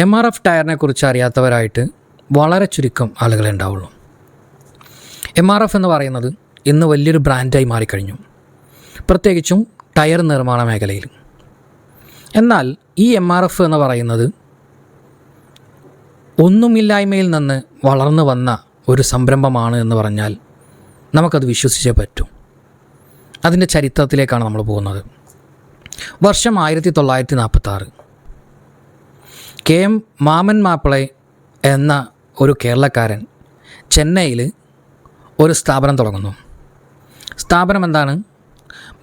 M R F ടയറിനെ കുറിച്ച് അറിയാത്തവരായിട്ട് വളരെ ചുരുക്കം ആളുകളെ ഉണ്ടാവുള്ളൂ. എം ആർ എഫ് എന്ന് പറയുന്നത് ഇന്ന് വലിയൊരു ബ്രാൻഡായി മാറിക്കഴിഞ്ഞു. പ്രത്യേകിച്ചും ടയർ നിർമ്മാണ മേഖലയിൽ. എന്നാൽ ഈ എം ആർ എഫ് എന്ന് പറയുന്നത് ഒന്നുമില്ലായ്മയിൽ നിന്ന് വളർന്നു വന്ന ഒരു സംരംഭമാണ് എന്ന് പറഞ്ഞാൽ നമുക്കത് വിശ്വസിച്ചേ പറ്റൂ. അതിന്റെ ചരിത്രത്തിലേക്കാണ് നമ്മൾ പോകുന്നത്. വർഷം ആയിരത്തി തൊള്ളായിരത്തി നാൽപ്പത്താറ്. കെ എം മാമൻ മാപ്പിളെ എന്ന ഒരു കേരളക്കാരൻ ചെന്നൈയിൽ ഒരു സ്ഥാപനം തുടങ്ങുന്നു. സ്ഥാപനം എന്താണ്?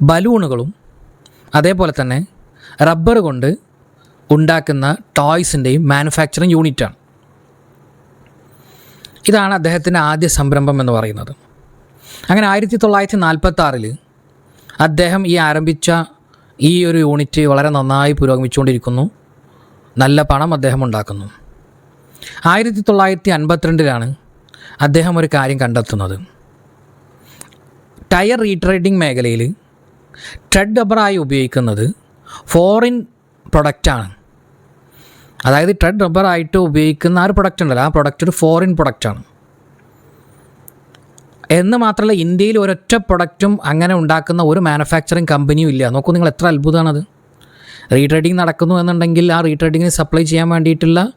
ബലൂണുകളും അതേപോലെ തന്നെ റബ്ബർ കൊണ്ട് ഉണ്ടാക്കുന്ന ടോയ്സിന്റെയും മാനുഫാക്ചറിങ് യൂണിറ്റാണ്. ഇതാണ് അദ്ദേഹത്തിന്റെ ആദ്യ സംരംഭം എന്ന് പറയുന്നത്. അങ്ങനെ ആയിരത്തി തൊള്ളായിരത്തി നാൽപ്പത്തി ആറിൽ അദ്ദേഹം ഈ ആരംഭിച്ച ഈ ഒരു യൂണിറ്റ് വളരെ നന്നായി പുരോഗമിച്ചുകൊണ്ടിരിക്കുന്നു. നല്ല പണം അദ്ദേഹം ഉണ്ടാക്കുന്നു. ആയിരത്തി തൊള്ളായിരത്തി അൻപത്തിരണ്ടിലാണ് അദ്ദേഹം ഒരു കാര്യം കണ്ടെത്തുന്നത്. ടയർ റീട്രേഡിംഗ് മേഖലയിൽ ട്രെഡ് റബ്ബറായി ഉപയോഗിക്കുന്നത് ഫോറിൻ പ്രൊഡക്റ്റാണ് അതായത് ട്രെഡ് റബ്ബറായിട്ട് ഉപയോഗിക്കുന്ന ആ ഒരു പ്രൊഡക്റ്റ് ഉണ്ടല്ലോ ആ പ്രൊഡക്റ്റ് ഒരു ഫോറിൻ പ്രൊഡക്റ്റാണ് എന്ന് മാത്രമല്ല ഇന്ത്യയിൽ ഒരൊറ്റ പ്രൊഡക്റ്റും അങ്ങനെ ഉണ്ടാക്കുന്ന ഒരു മാനുഫാക്ചറിങ് കമ്പനിയും ഇല്ല. നോക്കൂ നിങ്ങൾ എത്ര അത്ഭുതമാണത്. റീട്രേഡിംഗ് നടക്കുന്നു എന്നുണ്ടെങ്കിൽ ആ റീട്രേഡിങ്ങിന് സപ്ലൈ ചെയ്യാൻ വേണ്ടിയിട്ടുള്ള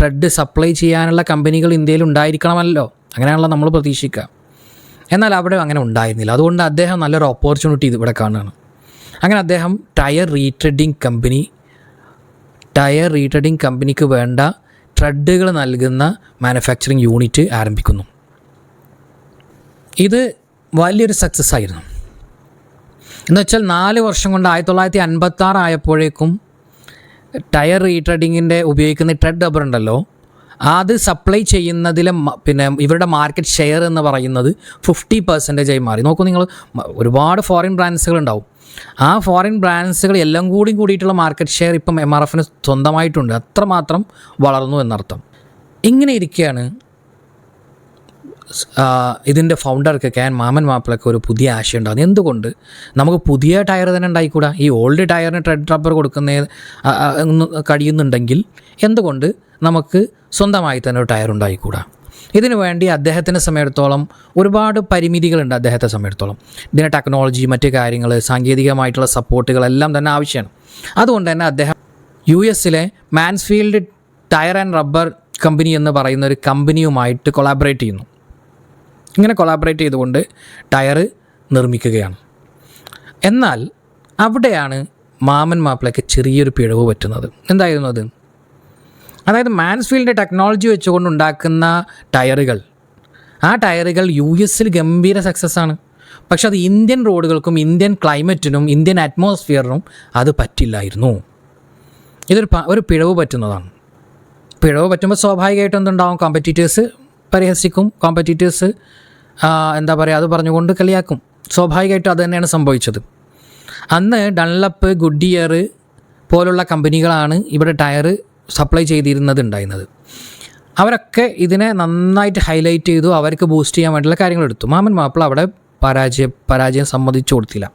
ട്രെഡ് സപ്ലൈ ചെയ്യാനുള്ള കമ്പനികൾ ഇന്ത്യയിൽ ഉണ്ടായിരിക്കണമല്ലോ. അങ്ങനെയാണല്ലോ നമ്മൾ പ്രതീക്ഷിക്കുക. എന്നാൽ അവിടെ അങ്ങനെ ഉണ്ടായിരുന്നില്ല. അതുകൊണ്ട് അദ്ദേഹം നല്ലൊരു ഓപ്പർച്യൂണിറ്റി ഇവിടെ കാണുകയാണ്. അങ്ങനെ അദ്ദേഹം tyre retreading company tyre retreading കമ്പനിക്ക് വേണ്ട ട്രെഡുകൾ നൽകുന്ന മാനുഫാക്ചറിങ് യൂണിറ്റ് ആരംഭിക്കുന്നു. ഇത് വലിയൊരു സക്സസ് ആയിരുന്നു. എന്ന് വെച്ചാൽ നാല് വർഷം കൊണ്ട് ആയിരത്തി തൊള്ളായിരത്തി അൻപത്തി ആറ് ആയപ്പോഴേക്കും ടയർ റീട്രേഡിങ്ങിന്റെ ഉപയോഗിക്കുന്ന ട്രെഡ് ഡബർ ഉണ്ടല്ലോ അത് സപ്ലൈ ചെയ്യുന്നതിലെ പിന്നെ ഇവരുടെ മാർക്കറ്റ് ഷെയർ എന്ന് പറയുന്നത് ഫിഫ്റ്റി പെർസെന്റേജ് ആയി മാറി. നോക്കൂ നിങ്ങൾ ഒരുപാട് ഫോറിൻ ബ്രാൻഡ്സുകൾ ഉണ്ടാവും. ആ ഫോറിൻ ബ്രാൻഡ്സുകൾ എല്ലാം കൂടി കൂടിയിട്ടുള്ള മാർക്കറ്റ് ഷെയർ ഇപ്പം എം ആർ എഫിന് സ്വന്തമായിട്ടുണ്ട്. അത്രമാത്രം വളർന്നു എന്നർത്ഥം. ഇങ്ങനെ ഇരിക്കുകയാണ് ഇതിന്റെ ഫൗണ്ടർക്ക് കെ ക്യാൻ മാമൻ മാപ്പിളക്ക് ഒരു പുതിയ ആശയം ഉണ്ടാകുന്നത് എന്തുകൊണ്ട്? നമുക്ക് പുതിയ ടയർ തന്നെ ഉണ്ടായിക്കൂടാ? ഈ ഓൾഡ് ടയറിന് ട്രെഡ് റബ്ബർ കൊടുക്കുന്ന കഴിയുന്നുണ്ടെങ്കിൽ എന്തുകൊണ്ട് നമുക്ക് സ്വന്തമായി തന്നെ ഒരു ടയർ ഉണ്ടായിക്കൂടാ? ഇതിനു വേണ്ടി അദ്ദേഹത്തിനെ സമയത്തോളം ഒരുപാട് പരിമിതികളുണ്ട് അദ്ദേഹത്തെ സമയത്തോളം. ഇതിന് ടെക്നോളജി മറ്റ് കാര്യങ്ങൾ സാങ്കേതികമായിട്ടുള്ള സപ്പോർട്ടുകളെല്ലാം തന്നെ ആവശ്യമാണ്. അതുകൊണ്ട് തന്നെ അദ്ദേഹം യു എസിലെ Mansfield tyre and rubber company എന്ന് പറയുന്ന ഒരു കമ്പനിയുമായിട്ട് കൊളാബറേറ്റ് ചെയ്യുന്നു. ഇങ്ങനെ കൊളാബറേറ്റ് ചെയ്തുകൊണ്ട് ടയർ നിർമ്മിക്കുകയാണ്. എന്നാൽ അവിടെയാണ് മാമൻ മാപ്പിളയ്ക്ക് ചെറിയൊരു പിഴവ് പറ്റുന്നത്. എന്തായിരുന്നു അത്? അതായത് മാൻസ്ഫീൽഡിന്റെ ടെക്നോളജി വെച്ചുകൊണ്ട് ഉണ്ടാക്കുന്ന ടയറുകൾ. ആ ടയറുകൾ യു എസിൽ ഗംഭീര സക്സസ്സാണ് പക്ഷെ അത് ഇന്ത്യൻ റോഡുകൾക്കും ഇന്ത്യൻ ക്ലൈമറ്റിനും ഇന്ത്യൻ അറ്റ്മോസ്ഫിയറിനും അത് പറ്റില്ലായിരുന്നു. ഇതൊരു ഒരു പിഴവ് പറ്റുന്നതാണ്. പിഴവ് പറ്റുമ്പോൾ സ്വാഭാവികമായിട്ടും എന്തുണ്ടാവും? കോമ്പറ്റീറ്റേഴ്സ് പരിഹസിക്കും. കോമ്പറ്റീറ്റേഴ്സ് എന്താ പറയുക അത് പറഞ്ഞുകൊണ്ട് കളിയാക്കും. സ്വാഭാവികമായിട്ടും അത് തന്നെയാണ് സംഭവിച്ചത്. അന്ന് ഡൺലപ്പ് ഗുഡ് ഗുഡിയർ പോലുള്ള കമ്പനികളാണ് ഇവിടെ ടയർ സപ്ലൈ ചെയ്തിരുന്നത് ഉണ്ടായിരുന്നത്. അവരൊക്കെ ഇതിനെ നന്നായിട്ട് ഹൈലൈറ്റ് ചെയ്തു അവർക്ക് ബൂസ്റ്റ് ചെയ്യാൻ വേണ്ടിയുള്ള കാര്യങ്ങൾ എടുത്തു. മാമൻ മാപ്പിള അവിടെ പരാജയ പരാജയം സമ്മതിച്ചു കൊടുത്തില്ല.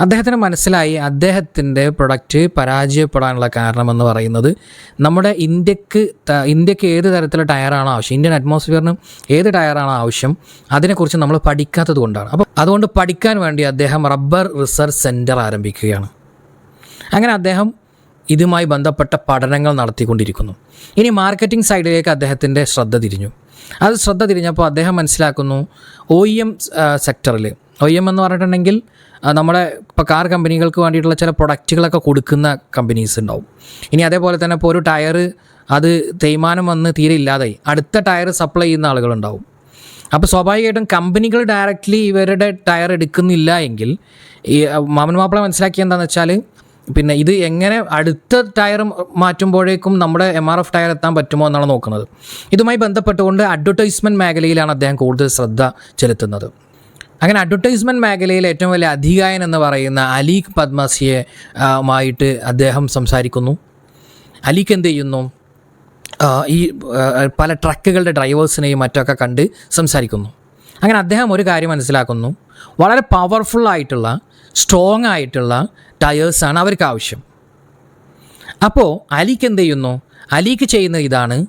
അദ്ദേഹത്തിന് മനസ്സിലായി അദ്ദേഹത്തിന്റെ പ്രൊഡക്റ്റ് പരാജയപ്പെടാനുള്ള കാരണമെന്ന് പറയുന്നത് നമ്മുടെ ഇന്ത്യയ്ക്ക് ഇന്ത്യയ്ക്ക് ഏത് തരത്തിലുള്ള ടയറാണ് ആവശ്യം ഇന്ത്യൻ അറ്റ്മോസ്ഫിയറിന് ഏത് ടയറാണ് ആവശ്യം അതിനെക്കുറിച്ച് നമ്മൾ പഠിക്കാത്തത് കൊണ്ടാണ്. അപ്പോൾ അതുകൊണ്ട് പഠിക്കാൻ വേണ്ടി അദ്ദേഹം റബ്ബർ റിസർച്ച് സെന്റർ ആരംഭിക്കുകയാണ്. അങ്ങനെ അദ്ദേഹം ഇതുമായി ബന്ധപ്പെട്ട പഠനങ്ങൾ നടത്തിക്കൊണ്ടിരിക്കുന്നു. ഇനി മാർക്കറ്റിംഗ് സൈഡിലേക്ക് അദ്ദേഹത്തിന്റെ ശ്രദ്ധ തിരിഞ്ഞു. അത് ശ്രദ്ധ തിരിഞ്ഞപ്പോൾ അദ്ദേഹം മനസ്സിലാക്കുന്നു ഒ ഇ എം സെക്ടറിൽ ഒ ഇ എം എന്ന് പറഞ്ഞിട്ടുണ്ടെങ്കിൽ നമ്മുടെ ഇപ്പോൾ കാർ കമ്പനികൾക്ക് വേണ്ടിയിട്ടുള്ള ചില പ്രൊഡക്റ്റുകളൊക്കെ കൊടുക്കുന്ന കമ്പനീസ് ഉണ്ടാവും. ഇനി അതേപോലെ തന്നെ ഇപ്പോൾ ഒരു ടയർ അത് തേയ്മാനം വന്ന് തീരെ ഇല്ലാതായി. അടുത്ത ടയർ സപ്ലൈ ചെയ്യുന്ന ആളുകളുണ്ടാവും അപ്പോൾ സ്വാഭാവികമായിട്ടും കമ്പനികൾ ഡയറക്റ്റ്ലി ഇവരുടെ ടയർ എടുക്കുന്നില്ല എങ്കിൽ ഈ മാമൻ മാപ്പിള മനസ്സിലാക്കിയ എന്താണെന്ന് വെച്ചാൽ പിന്നെ ഇത് എങ്ങനെ അടുത്ത ടയർ മാറ്റുമ്പോഴേക്കും നമ്മുടെ എം ആർ എഫ് ടയർ എത്താൻ പറ്റുമോ എന്നാണ് നോക്കുന്നത്. ഇതുമായി ബന്ധപ്പെട്ടുകൊണ്ട് അഡ്വർടൈസ്മെന്റ് മേഖലയിലാണ് അദ്ദേഹം കൂടുതൽ ശ്രദ്ധ ചെലുത്തുന്നത്. അങ്ങനെ അഡ്വർടൈസ്മെന്റ് മേഖലയിൽ ഏറ്റവും വലിയ അധികായൻ എന്ന് പറയുന്ന അലീഖ് പദ്മസിയെ അദ്ദേഹം സംസാരിക്കുന്നു. അലീഖ് എന്ത് ചെയ്യുന്നു? ഈ പല ട്രക്കുകളുടെ ഡ്രൈവേഴ്സിനെയും മറ്റൊക്കെ കണ്ട് സംസാരിക്കുന്നു. അങ്ങനെ അദ്ദേഹം ഒരു കാര്യം മനസ്സിലാക്കുന്നു. വളരെ പവർഫുൾ ആയിട്ടുള്ള സ്ട്രോങ് ആയിട്ടുള്ള ടയേഴ്സാണ് അവർക്ക് ആവശ്യം. അപ്പോൾ അലിക്ക് എന്ത് ചെയ്യുന്നു? അലിക്ക് ചെയ്യുന്ന ഇതാണ്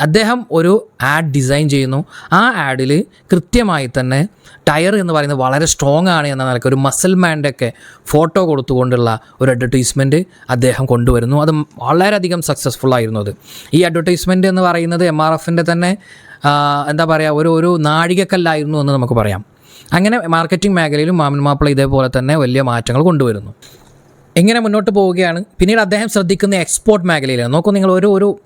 അദ്ദേഹം ഒരു ആഡ് ഡിസൈൻ ചെയ്യുന്നു. ആ ആഡിൽ കൃത്യമായി തന്നെ ടയർ എന്ന് പറയുന്നത് വളരെ സ്ട്രോങ് ആണ് എന്ന നിലയ്ക്ക് ഒരു മസിൽ മാന്റെ ഒക്കെ ഫോട്ടോ കൊടുത്തുകൊണ്ടുള്ള ഒരു അഡ്വർടൈസ്മെന്റ് അദ്ദേഹം കൊണ്ടുവരുന്നു. അത് വളരെയധികം സക്സസ്ഫുൾ ആയിരുന്നു അത്. ഈ അഡ്വർടൈസ്മെന്റ് എന്ന് പറയുന്നത് എം ആർ എഫിന്റെ തന്നെ എന്താ പറയുക ഒരു ഒരു നാഴികക്കല്ലായിരുന്നു എന്ന് നമുക്ക് പറയാം. അങ്ങനെ മാർക്കറ്റിംഗ് മേഖലയിലും മാമൻ മാപ്പിള ഇതേപോലെ തന്നെ വലിയ മാറ്റങ്ങൾ കൊണ്ടുവരുന്നു. എങ്ങനെ മുന്നോട്ട് പോവുകയാണ്. പിന്നീട് അദ്ദേഹം ശ്രദ്ധിക്കുന്ന എക്സ്പോർട്ട് മേഖലയിലാണ് നോക്കൂ നിങ്ങൾ ഒരു ഒരു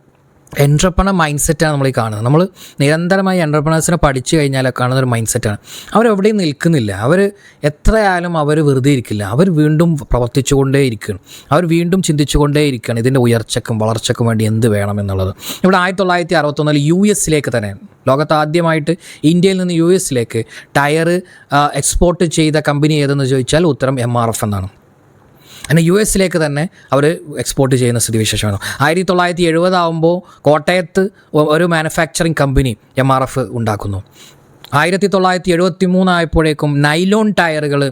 എൻട്രപ്രണർ മൈൻഡ് സെറ്റാണ് നമ്മൾ ഈ കാണുന്നത്. നമ്മൾ നിരന്തരമായി എൻട്രപ്രണേഴ്സിനെ പഠിച്ചു കഴിഞ്ഞാൽ കാണുന്ന ഒരു മൈൻഡ് സെറ്റാണ് അവരെവിടെയും നിൽക്കുന്നില്ല. അവർ എത്രയായാലും അവർ വെറുതെ ഇരിക്കില്ല. അവർ വീണ്ടും പ്രവർത്തിച്ചുകൊണ്ടേ ഇരിക്കുകയാണ്. അവർ വീണ്ടും ചിന്തിച്ചുകൊണ്ടേ ഇരിക്കുകയാണ് ഇതിന്റെ ഉയർച്ചക്കും വളർച്ചക്കും വേണ്ടി എന്ത് വേണം എന്നുള്ളത്. ഇവിടെ ആയിരത്തി തൊള്ളായിരത്തി അറുപത്തൊന്നിൽ യു എസിലേക്ക് തന്നെ ലോകത്ത് ആദ്യമായിട്ട് ഇന്ത്യയിൽ നിന്ന് യു എസിലേക്ക് ടയർ എക്സ്പോർട്ട് ചെയ്ത കമ്പനി ഏതെന്ന് ചോദിച്ചാൽ ഉത്തരം എം ആർ എഫ് എന്നാണ്. അങ്ങനെ യു എസിലേക്ക് തന്നെ അവർ എക്സ്പോർട്ട് ചെയ്യുന്ന സ്ഥിതിവിശേഷമാണ്. ആയിരത്തി തൊള്ളായിരത്തി എഴുപതാകുമ്പോൾ കോട്ടയത്ത് ഒരു manufacturing company M R F ഉണ്ടാക്കുന്നു. ആയിരത്തി തൊള്ളായിരത്തി എഴുപത്തി മൂന്നായപ്പോഴേക്കും നൈലോൺ ടയറുകൾ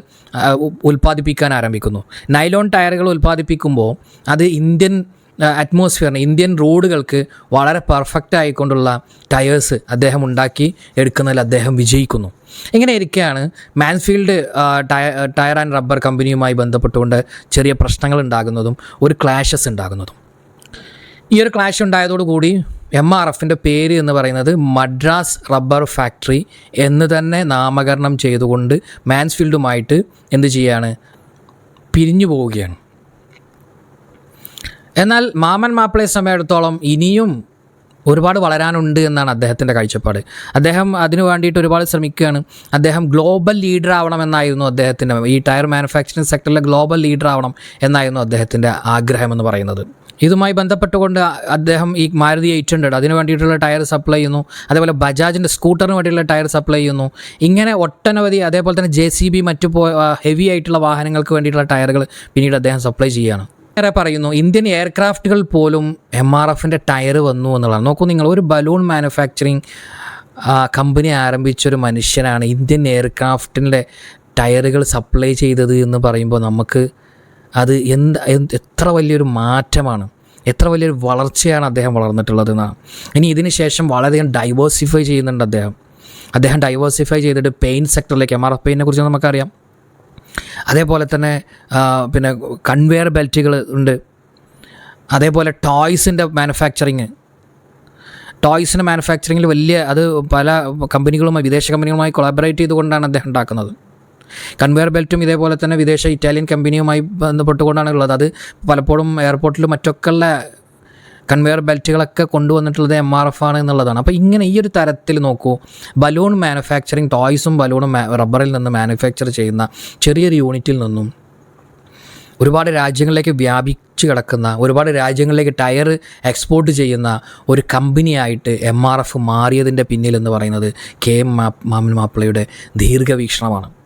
ഉൽപ്പാദിപ്പിക്കാൻ ആരംഭിക്കുന്നു. നൈലോൺ ടയറുകൾ ഉൽപ്പാദിപ്പിക്കുമ്പോൾ അത് ഇന്ത്യൻ അറ്റ്മോസ്ഫിയറിന് ഇന്ത്യൻ റോഡുകൾക്ക് വളരെ പെർഫെക്റ്റ് ആയിക്കൊണ്ടുള്ള ടയേഴ്സ് അദ്ദേഹം ഉണ്ടാക്കി എടുക്കുന്നതിൽ അദ്ദേഹം വിജയിക്കുന്നു. ഇങ്ങനെ ഇരിക്കുകയാണ് മാൻഫീൽഡ് ടയർ ആൻഡ് റബ്ബർ കമ്പനിയുമായി ബന്ധപ്പെട്ടുകൊണ്ട് ചെറിയ പ്രശ്നങ്ങൾ ഉണ്ടാകുന്നതും ഒരു ക്ലാഷസ് ഉണ്ടാകുന്നതും. ഈ ഒരു ക്ലാഷ് ഉണ്ടായതോടുകൂടി എം ആർ എഫിന്റെ പേര് എന്ന് പറയുന്നത് മദ്രാസ് റബ്ബർ ഫാക്ടറി എന്ന് തന്നെ നാമകരണം ചെയ്തുകൊണ്ട് മാൻസ്ഫീൽഡുമായിട്ട് എന്ത് ചെയ്യുകയാണ് പിരിഞ്ഞു പോവുകയാണ് എന്നാൽ മാമൻ മാപ്പിളയെ സമയത്തോളം ഇനിയും ഒരുപാട് വളരാനുണ്ട് എന്നാണ് അദ്ദേഹത്തിന്റെ കാഴ്ചപ്പാട്. അദ്ദേഹം അതിനു വേണ്ടിയിട്ട് ഒരുപാട് ശ്രമിക്കുകയാണ്. അദ്ദേഹം ഗ്ലോബൽ ലീഡർ ആവണമെന്നായിരുന്നു അദ്ദേഹത്തിന്റെ ഈ ടയർ മാനുഫാക്ചറിങ് സെക്ടറിലെ ഗ്ലോബൽ ലീഡർ ആവണം എന്നായിരുന്നു അദ്ദേഹത്തിന്റെ ആഗ്രഹം എന്ന് പറയുന്നത്. ഇതുമായി ബന്ധപ്പെട്ടുകൊണ്ട് അദ്ദേഹം ഈ മാരുതി എയ്റ്റ് ഹൺഡ്രഡ് അതിന് വേണ്ടിയിട്ടുള്ള ടയർ സപ്ലൈ ചെയ്യുന്നു. അതേപോലെ ബജാജിന്റെ സ്കൂട്ടറിന് വേണ്ടിയിട്ടുള്ള ടയർ സപ്ലൈ ചെയ്യുന്നു. ഇങ്ങനെ ഒട്ടനവധി അതേപോലെ തന്നെ ജെ സി ബി മറ്റു ഹെവി ആയിട്ടുള്ള വാഹനങ്ങൾക്ക് വേണ്ടിയിട്ടുള്ള ടയറുകൾ പിന്നീട് അദ്ദേഹം സപ്ലൈ ചെയ്യുകയാണ്. ഏറെ പറയുന്നു ഇന്ത്യൻ എയർക്രാഫ്റ്റുകൾ പോലും എം ആർ എഫിന്റെ ടയർ വന്നു എന്നുള്ളതാണ്. നോക്കൂ നിങ്ങൾ ഒരു ബലൂൺ മാനുഫാക്ചറിങ് കമ്പനി ആരംഭിച്ചൊരു മനുഷ്യനാണ് ഇന്ത്യൻ എയർക്രാഫ്റ്റിന്റെ ടയറുകൾ സപ്ലൈ ചെയ്തത് എന്ന് പറയുമ്പോൾ നമുക്ക് അത് എന്ത് എത്ര വലിയൊരു മാറ്റമാണ് എത്ര വലിയൊരു വളർച്ചയാണ് അദ്ദേഹം വളർന്നിട്ടുള്ളത് എന്നാണ്. ഇനി ഇതിന് ശേഷം വളരെയധികം ഡൈവേഴ്സിഫൈ ചെയ്യുന്നുണ്ട് അദ്ദേഹം. അദ്ദേഹം ഡൈവേഴ്സിഫൈ ചെയ്തിട്ട് പെയിന്റ് സെക്ടറിലേക്ക് എം ആർ എഫ് പെയിനെ കുറിച്ച് നമുക്കറിയാം. അതേപോലെ തന്നെ പിന്നെ കൺവെയർ ബെൽറ്റുകൾ ഉണ്ട്. അതേപോലെ ടോയ്സിന്റെ മാനുഫാക്ചറിങ്. ടോയ്സിന്റെ മാനുഫാക്ചറിങ്ങിൽ വലിയ അത് പല കമ്പനികളുമായി വിദേശ കമ്പനികളുമായി കൊളാബറേറ്റ് ചെയ്തുകൊണ്ടാണ് അദ്ദേഹം ഉണ്ടാക്കുന്നത്. കൺവെയർ ബെൽറ്റും ഇതേപോലെ തന്നെ വിദേശ ഇറ്റാലിയൻ കമ്പനിയുമായി ബന്ധപ്പെട്ടുകൊണ്ടാണ് ഉള്ളത്. അത് പലപ്പോഴും എയർപോർട്ടിലും മറ്റൊക്കെയുള്ള കൺവെയർ ബെൽറ്റുകളൊക്കെ കൊണ്ടുവന്നിട്ടുള്ളത് എം ആർ എഫ് ആണ് എന്നുള്ളതാണ്. അപ്പോൾ ഇങ്ങനെ ഈ ഒരു തരത്തിൽ നോക്കൂ ബലൂൺ മാനുഫാക്ചറിങ് ടോയ്സും ബലൂണും റബ്ബറിൽ നിന്ന് മാനുഫാക്ചർ ചെയ്യുന്ന ചെറിയൊരു യൂണിറ്റിൽ നിന്നും ഒരുപാട് രാജ്യങ്ങളിലേക്ക് വ്യാപിച്ച് കിടക്കുന്ന ഒരുപാട് രാജ്യങ്ങളിലേക്ക് ടയർ എക്സ്പോർട്ട് ചെയ്യുന്ന ഒരു കമ്പനിയായിട്ട് എം ആർ എഫ് മാറിയതിന്റെ പിന്നിൽ എന്ന് പറയുന്നത് കെ എം മാ മാമൻ മാപ്പിളയുടെ ദീർഘവീക്ഷണമാണ്.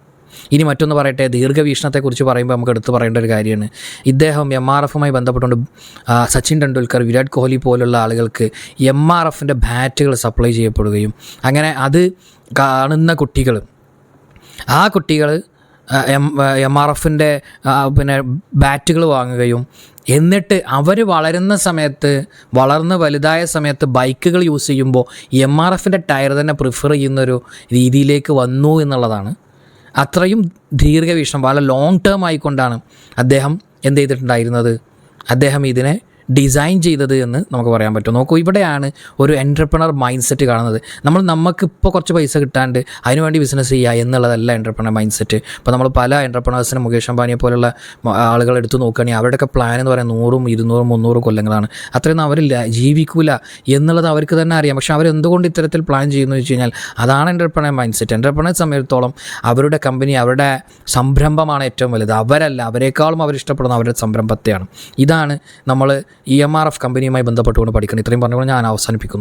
ഇനി മറ്റൊന്ന് പറയട്ടെ ദീർഘവീക്ഷണത്തെക്കുറിച്ച് പറയുമ്പോൾ നമുക്ക് എടുത്തു പറയേണ്ട ഒരു കാര്യമാണ്. ഇദ്ദേഹം എം ആർ എഫുമായി ബന്ധപ്പെട്ടുകൊണ്ട് സച്ചിൻ ടെണ്ടുൽക്കർ വിരാട് കോഹ്ലി പോലുള്ള ആളുകൾക്ക് എം ആർ എഫിന്റെ ബാറ്റുകൾ സപ്ലൈ ചെയ്യപ്പെടുകയും അങ്ങനെ അത് കാണുന്ന കുട്ടികൾ ആ കുട്ടികൾ എം എം ആർ എഫിന്റെ പിന്നെ ബാറ്റുകൾ വാങ്ങുകയും എന്നിട്ട് അവർ വളരുന്ന സമയത്ത് വളർന്ന് വലുതായ സമയത്ത് ബൈക്കുകൾ യൂസ് ചെയ്യുമ്പോൾ എം ആർ എഫിന്റെ ടയർ തന്നെ പ്രിഫർ ചെയ്യുന്നൊരു രീതിയിലേക്ക് വന്നു എന്നുള്ളതാണ് അത്രയും ദീർഘവീക്ഷണം വളരെ ലോങ് ടേം ആയിക്കൊണ്ടാണ് അദ്ദേഹം എന്ത് ചെയ്തിട്ടുണ്ടായിരുന്നത്? അദ്ദേഹം ഇതിനെ ഡിസൈൻ ചെയ്തത് എന്ന് നമുക്ക് പറയാൻ പറ്റും. നോക്കൂ ഇവിടെയാണ് ഒരു എന്റർപ്രണർ മൈൻഡ് സെറ്റ് കാണുന്നത്. നമ്മൾ നമുക്ക് ഇപ്പോൾ കുറച്ച് പൈസ കിട്ടാണ്ട് അതിനുവേണ്ടി ബിസിനസ് ചെയ്യുക എന്നുള്ളതല്ല എന്റർപ്രണർ മൈൻഡ് സെറ്റ് ഇപ്പോൾ നമ്മൾ പല എന്റർപ്രണേഴ്സിനും മുകേഷ് അംബാനിയെ പോലുള്ള ആളുകൾ എടുത്തു നോക്കുകയാണെങ്കിൽ അവരുടെയൊക്കെ പ്ലാൻ എന്ന് പറയുന്നത് നൂറും ഇരുന്നൂറും മുന്നൂറും കൊല്ലങ്ങളാണ്. അത്രയൊന്നും അവരില്ല ജീവിക്കൂല എന്നുള്ളത് അവർക്ക് തന്നെ അറിയാം. പക്ഷേ അവരെന്തുകൊണ്ട് ഇത്തരത്തിൽ പ്ലാൻ ചെയ്യുന്നു വെച്ച് കഴിഞ്ഞാൽ അതാണ് എന്റർപ്രണർ മൈൻഡ് സെറ്റ് എന്റർപ്രണർ സമയത്തോളം അവരുടെ കമ്പനി അവരുടെ സംരംഭമാണ് ഏറ്റവും വലുത്. അവരല്ല അവരെക്കാളും അവരിഷ്ടപ്പെടുന്ന അവരുടെ സംരംഭത്തെയാണ്. ഇതാണ് നമ്മൾ ഇ എം ആർ എഫ് കമ്പനിയുമായി ബന്ധപ്പെട്ടുകൊണ്ട് പഠിക്കണം. ഇത്രയും പറഞ്ഞുകൊണ്ട് ഞാൻ അവസാനിപ്പിക്കുന്നു.